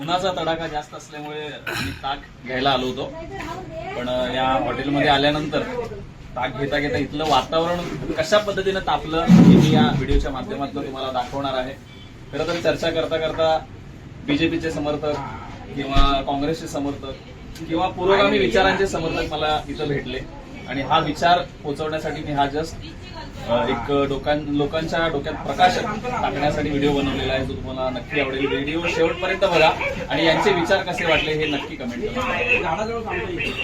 उन्हाचा तडाखा जास्त असल्यामुळे मी ताक घ्यायला आलो होतो. पण या हॉटेलमध्ये आल्यानंतर ताक घेता घेता इथलं वातावरण कशा पद्धतीनं तापलं हे मी या व्हिडिओच्या माध्यमातून तुम्हाला दाखवणार आहे. खरं तर चर्चा करता करता बीजेपीचे समर्थक किंवा काँग्रेसचे समर्थक किंवा पुरोगामी विचारांचे समर्थक मला इथं भेटले. आणि हा विचार पोहोचवण्यासाठी मी हा जस्ट एक डोकां लोकांच्या डोक्यात प्रकाश टाकण्यासाठी व्हिडिओ बनवलेला आहे जो तुम्हाला नक्की आवडेल. व्हिडिओ शेवटपर्यंत बघा आणि यांचे विचार कसे वाटले हे नक्की कमेंट करा.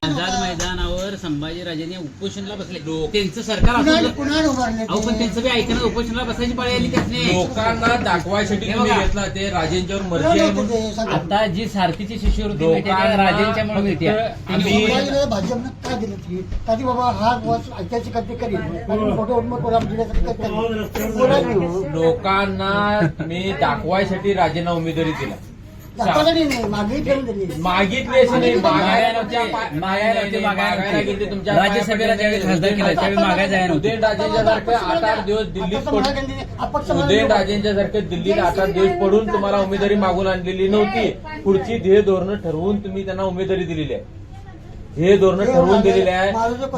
आझाद मैदानावर संभाजीराजेने उपोषणला बसले. त्यांचं सरकार अहो पण त्यांचं बी ऐकणं उपोषणला बसायची पाळी आली त्यासने लोकांना दाखवायसाठी हे. घेतला ते राजेंच्यावर मर्जी आहे आता जी सारथीची शिष्यवृत्ती लोकांना राजेंच्यामुळे मिळते त्यांनी भाजपनं का दिलं का बाबा हा ऐतिहासिक करते करील लोकांना मी दाखवायसाठी राजेंना उमेदवारी दिला. मागितली राज्यसभेला ज्यावेळी खासदार केला त्यावेळी आठ आठ दिवस दिल्लीत आता पडून उदयन राजेंच्यासारखं दिल्लीत आठ आठ दिवस पडून तुम्हाला उमेदवारी मागून आणलेली नव्हती. पुढची ध्येय धोरणं ठरवून तुम्ही त्यांना उमेदवारी दिलेली आहे. हे धोरणं ठरवून दिलेले आहे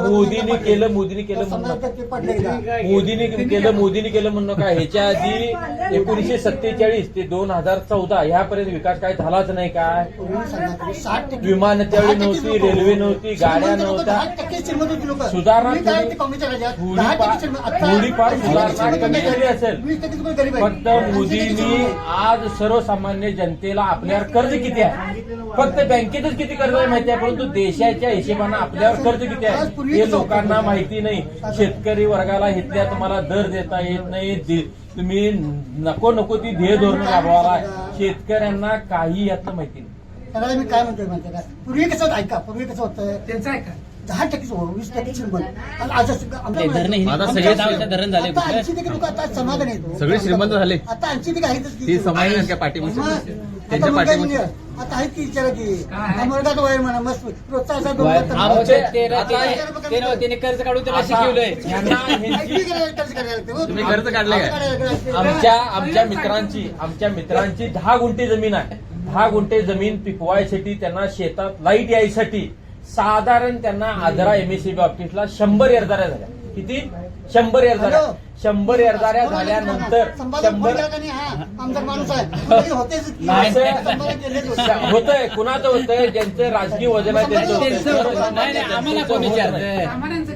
मोदीने केलं मोदीने केलं एकदा. मोदीने केलं मोदीने केलं म्हणून का ह्याच्या आधी एकोणीशे सत्तेचाळीस ते दोन हजार चौदा ह्यापर्यंत विकास काय झालाच नाही काय विमानं त्यावेळी नव्हती, रेल्वे नव्हती, गाड्या नव्हत्या. सुधारणा काय? थोडीफार- सुधारणा कमी झाली. असेल. फक्त मोदींनी. आज सर्वसामान्य जनतेला आपल्यावर कर्ज किती आहे फक्त बँकेतच किती कर्ज आहे माहिती आहे परंतु देशाच्या हिशेबानं आपल्यावर कर्ज किती आहे? हे लोकांना माहिती नाही. शेतकरी वर्गाला इथल्या तुम्हाला दर देता येत नाही दे- तुम्ही नको नको ती ध्येय धोरण राबवाला शेतकऱ्यांना काही यातलं माहिती नाही. त्याला मी काय म्हणतोय माहिती का? पूर्वी कसं होतं? ऐका पूर्वी कसं होतं? त्यांचं ऐका. दहा टक्के हो, वीस टक्के श्रीमंत आणि आज धरणं हे- आता सगळे सगळे नावाच्या धरण झाले आता लोक आता समाधान येतो सगळे श्रीमंत झाले. आता आहेतच त्यांच्या आता आहेत की विचारा की. हा मुलगा म्हणा मस्त. त्याने कर्ज काढून त्याला शिकवलंय. कर्ज हो. काढले. आमच्या आमच्या मित्रांची आमच्या मित्रांची दहा गुंठे जमीन आहे. दहा गुंठे जमीन पिकवायसाठी त्यांना शेतात लाइट यायसाठी साधारण त्यांना आदरा एमएससीबी ऑफिसला शंभर एरदाऱ्या झाल्या. किती? शंभर एरदाऱ्या. शंभर एरदाऱ्या झाल्यानंतर शंभर? हा, माणूस आहे. होतंय कुणाचं होतंय ज्यांचं राजकीय वजन आहे त्यांचं?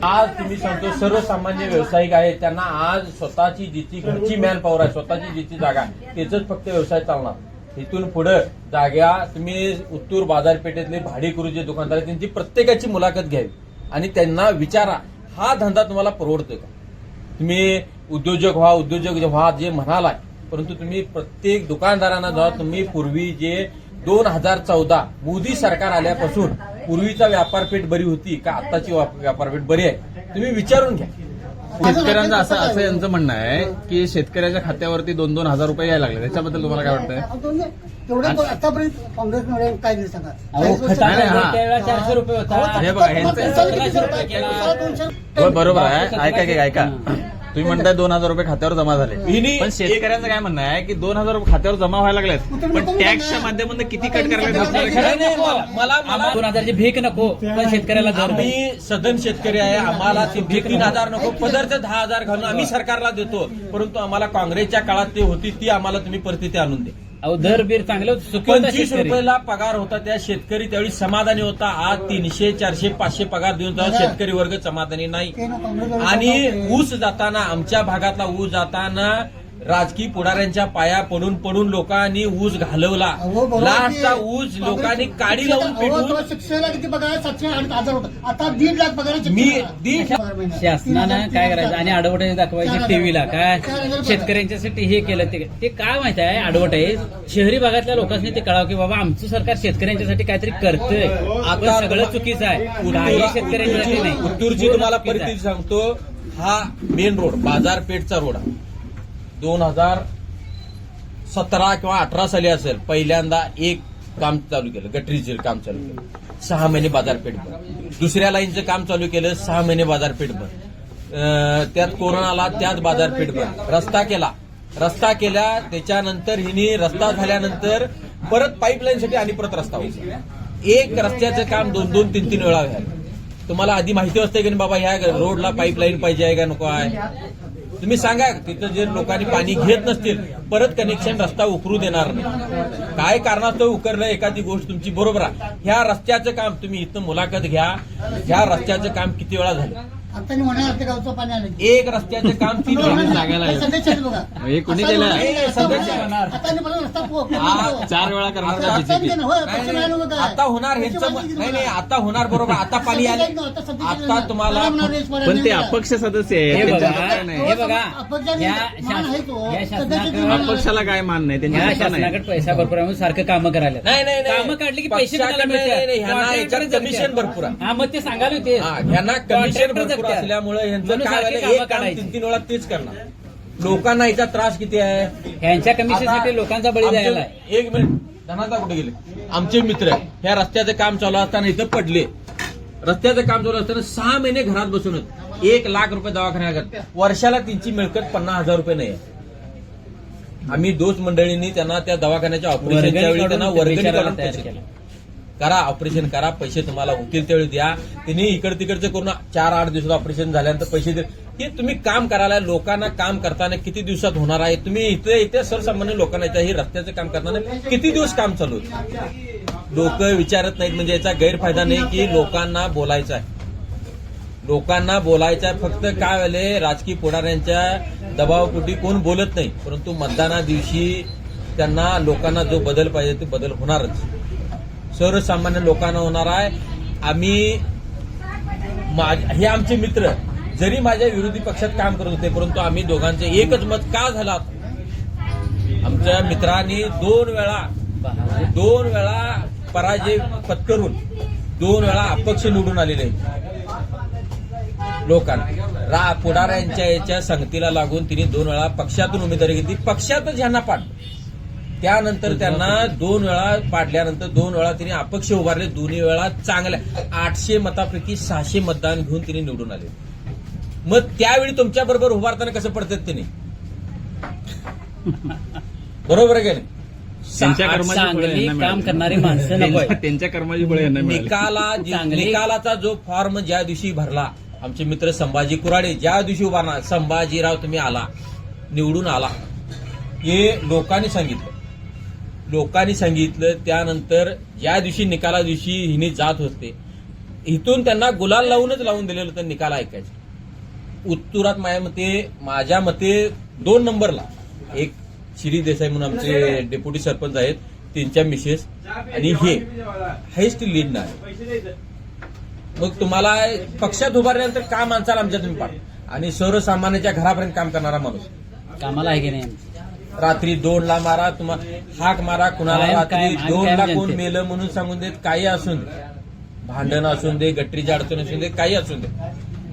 आज तुम्ही सांगतो सर्वसामान्य व्यावसायिक आहेत. त्यांना आज स्वतःची जिची घरची मॅन पॉवर आहे. स्वतःची जिची जागा आहे, त्याच फक्त व्यवसाय चालणार. इथून पुढे जाग्या तुम्ही उत्तूर बाजारपेठेतले भाडेकरू जे दुकानदार आहेत त्यांची प्रत्येकाची मुलाखत घ्यावी. आणि त्यांना विचारा हा धंदा तुम्हाला परवडतोय का? तुम्ही उद्योजक व्हा उद्योजक व्हा जे म्हणालाय परंतु तुम्ही प्रत्येक दुकानदारांना जेव्हा तुम्ही पूर्वी जे दोन हजार चौदा मोदी सरकार आल्यापासून पूर्वीचा व्यापारपेठ बरी होती का आताची व्यापारपेठ बरी आहे तुम्ही विचारून घ्या. शेतकऱ्यांचं असं असं यांचं म्हणणं आहे की शेतकऱ्याच्या खात्यावरती दोन दोन हजार रुपये यायला लागले. त्याच्याबद्दल तुम्हाला काय वाटतंय? तेवढं आतापर्यंत काँग्रेसमध्ये काय दिलं सांगा अहो चाळीस वर्ष- खताचा नाही, दर हा. त्यावेळेला चारशे रुपये होता. हे बघा, किती रुपये केला. बरोबर आहे. ऐका की ऐका. तुम्ही म्हणताय दोन हजार रुपये खात्यावर जमा झाले. हिनी- पण शेतकऱ्यांचं काय म्हणणं आहे की दोन हजार रुपये खात्यावर जमा व्हायला लागलेत. पण टॅक्सच्या. माध्यमातून किती कट करायला मला- मला दोन हजारची भीक नको पण शेतकऱ्याला. आम्ही सदन शेतकरी आहे आम्हाला ते भीक तीन हजार नको पदरचं दहा हजार घालून आम्ही सरकारला देतो परंतु आम्हाला काँग्रेसच्या काळात ते होती ती आम्हाला तुम्ही परत आणून दे. अहो दर बीर चांगलं पंचवीस. रुपयाला पगार होता त्या शेतकरी त्यावेळी समाधानी होता. आज तीनशे चारशे पाचशे पगार देऊन जाऊन शेतकरी वर्ग समाधानी नाही. आणि ऊस जाताना आमच्या भागातला ऊस जाताना राजकीय पुढाऱ्यांच्या पाया पडून पडून लोकांनी ऊस घालवला. लास्टचा ऊस लोकांनी काडी लावून शिक्षणाला किती पगार सातशे आठ हजार होता. आता दीड लाख पगार मी. दीड-. शासनानं काय करायचं? आणि ऍडव्हर्टाईज दाखवायची टीव्हीला. काय. शेतकऱ्यांच्यासाठी हे केलं ते ते काय माहीत आहे? ऍडव्हर्टाईज शहरी भागातल्या लोकांनी ते कळावं की बाबा आमचं सरकार शेतकऱ्यांच्यासाठी काहीतरी करतंय. आता सगळं चुकीचं आहे. काही शेतकऱ्यांच्यासाठी नाही. उत्तूरची तुम्हाला. परिस्थिती सांगतो. हा मेन रोड बाजारपेठचा रोड आहे. दोन हजार सतरा किंवा अठरा साली असेल पहिल्यांदा एक काम चालू केलं गटरीचे काम चालू केलं. सहा महिने बाजारपेठ बंद. दुसऱ्या लाईनचं काम चालू केलं सहा महिने बाजारपेठ बंद. त्यात कोरोनाला त्यात बाजारपेठ बंद. रस्ता केला. रस्ता केला त्याच्यानंतर हिनी रस्ता झाल्यानंतर परत पाईपलाईनसाठी आणि परत रस्ता होईल एक रस्त्याचं काम दोन दोन तीन तीन वेळा व्हायला तुम्हाला आधी माहिती असते की बाबा ह्या रोडला पाईपलाईन पाहिजे आहे का नको आहे? तुम्ही सांगा तिथं जे लोकांनी पाणी घेत नसतील परत कनेक्शन रस्ता उकरू देणार नाही. काय कारणास्तव उकरलं एखादी गोष्ट तुमची बरोबर आहे ह्या रस्त्याचं काम तुम्ही इथं मुलाखत घ्या. ह्या रस्त्याचं काम किती वेळा झालं? आता होणार आता गावचं पाणी आलं एक रस्त्याचं काम तीन वेळा सांगायला हे बघा. हे कोणी केलं? हे आता मला रस्ता पो- पो- हा, चार वेळा करणार आता- का आता BJP? नाही, होय, नाही, पक्ष नाही लोकं नाही, काय? आता होणार माहिती नाही नाही. आता होणार बरोबर आता पाणी आले आता. तुम्हाला पण ते नाही अपक्ष सदस्य आहे हे बघा, काय नाही. हे बघा, अपक्षाने या मान आहे तो. शास- या सध्याचे शासनाकडे- जे मान आहे- अपक्षाला काय मान नाही त्यांच्या या पक्षात नाही. पैसा भरपूर आहे म्हणून सारखं कामं करायला नाही नाही नाही कामं काढली की पैसे पक्षाकडे कोणाला नाही, नाही, नाही, मिळतात? ह्यांना याच्यात कॉन्ट्रॅक्टर कमिशन. भरपूर आहे हा मग ते सांगायला होते हा, ह्यांना कमिशन भरपूर असल्यामुळे यांचं म्हणून काय सारखी झालं, कामं एक काम काढायची. तीन तीन वेळा तेच करणार लोकांना याचा त्रास किती आहे ह्यांच्या कमिशनसाठी लोकांचा बळी आमचे- द्यायला आहे. एक मिनिट धनाता कुठे गेले आमचे मित्र ह्या रस्त्याचं काम चालू असताना इथं पडले रस्त्याचं काम चालू असताना सहा महिने घरात बसून आहेत. एक लाख रुपये दवाखान्यात वर्षाला त्यांची मिळकत पन्नास हजार रुपये नाही आहे. आम्ही दोस्त मंडळींनी त्यांना त्या दवाखान्याच्या ऑपरेशनच्या वर्गणी वेळी त्यांना काढून वर्गणी बिचाराला काढून तयार पैसे केलं. दिले. करा ऑपरेशन करा पैसे तुम्हाला होतील त्यावेळी द्या. तिने इकड तिकडचे करून चार आठ दिवसात ऑपरेशन झाल्यानंतर पैसे दिले हे तुम्ही काम करायला लोकांना काम करताना किती दिवसात होणार आहे? तुम्ही इथे इथे सर्वसामान्य लोकांना याच्या हे रस्त्याचं काम करताना किती दिवस काम चालू लोक विचारत नाहीत म्हणजे याचा गैरफायदा नाही की लोकांना बोलायचं आहे. लोकांना बोलायचं फक्त काय वेळे राजकीय पुढाऱ्यांच्या दबावापोटी कोण बोलत नाही. परंतु मतदाना दिवशी त्यांना लोकांना जो बदल पाहिजे तो बदल होणारच. सर्वसामान्य लोकांना होणार आहे. आम्ही हे आमचे मित्र जरी माझ्या विरोधी पक्षात काम करत होते परंतु आम्ही दोघांचे एकच मत का झाला? आमच्या मित्रांनी दोन वेळा दोन वेळा पराजय पत्करून दोन वेळा अपक्ष निवडून आलेले. लोकांना. रा पुढाऱ्यांच्या याच्या संगतीला लागून तिने दोन वेळा पक्षातून उमेदवारी घेतली. पक्षातच ह्यांना पाठ त्यानंतर त्यांना दोन वेळा पाडल्यानंतर दोन वेळा तिने अपक्ष उभारले दोन्ही वेळा चांगल्या. आठशे मतापैकी सहाशे मतदान घेऊन तिने निवडून आले. मग त्यावेळी तुमच्या बरोबर उभारताना कसं पडतात तिने? बरोबर आहे काम. करणारी माणसं त्यांच्या- कर्माची. निकाला निकालाचा जो फॉर्म ज्या दिवशी भरला आमचे मित्र संभाजी कुराडे ज्या दिवशी उभारणार संभाजीराव तुम्ही आला निवडून आला हे लोकांनी सांगितलं. लोकांनी सांगितलं त्यानंतर ज्या दिवशी निकाला दिवशी हिने जात होते. इथून त्यांना गुलाल लावूनच लावून दिलेलं होतं निकाल ऐकायचं. उत्तुरात माझ्या मते माझ्या मते दोन नंबरला. एक श्री देसाई म्हणून आमचे डेप्युटी सरपंच आहेत त्यांच्या मिसेस आणि हे. हायस्ट लीड नाही मग तुम्हाला पक्षात उभारल्यानंतर का माणसाला आमच्या तुम्ही पाठ आणि सर्वसामान्याच्या घरापर्यंत काम करणारा माणूस. कामाला आहे की नाही? रात्री दोन ला मारा तुम्हाला हाक मारा कुणाला रात्री दोन ला कोण. मेलं म्हणून सांगून देत काही असून दे. भांडण असून दे गट्टीची अडचण असून दे काही असून दे.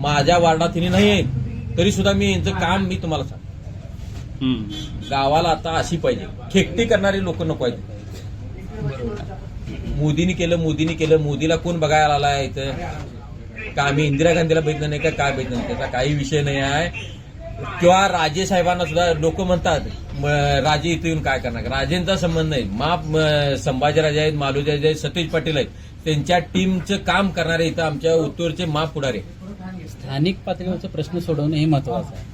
माझ्या वार्डात तिने नाही तरी सुद्धा मी यांचं काम मी तुम्हाला सांग. गावाला आता अशी पाहिजे. खेकटी करणारी लोक नको आहेत. मोदीनी केलं मोदीनी केलं. मोदीला कोण बघायला आलाय इथं? का आम्ही इंदिरा गांधीला बघितलं नाही का? काय बघितलं नाही? त्याचा काही विषय नाही आहे. किंवा राजे साहेबांना सुद्धा लोक म्हणतात राजे इथे येऊन काय करणार? राजेंचा संबंध नाही माप संभाजीराजे आहेत मालुराजे आहेत सतीश पाटील आहेत. त्यांच्या टीमचं काम करणारे इथं आमच्या उत्तरचे माप पुढारे स्थानिक पातळीवरचा प्रश्न सोडवणं हे महत्वाचं आहे.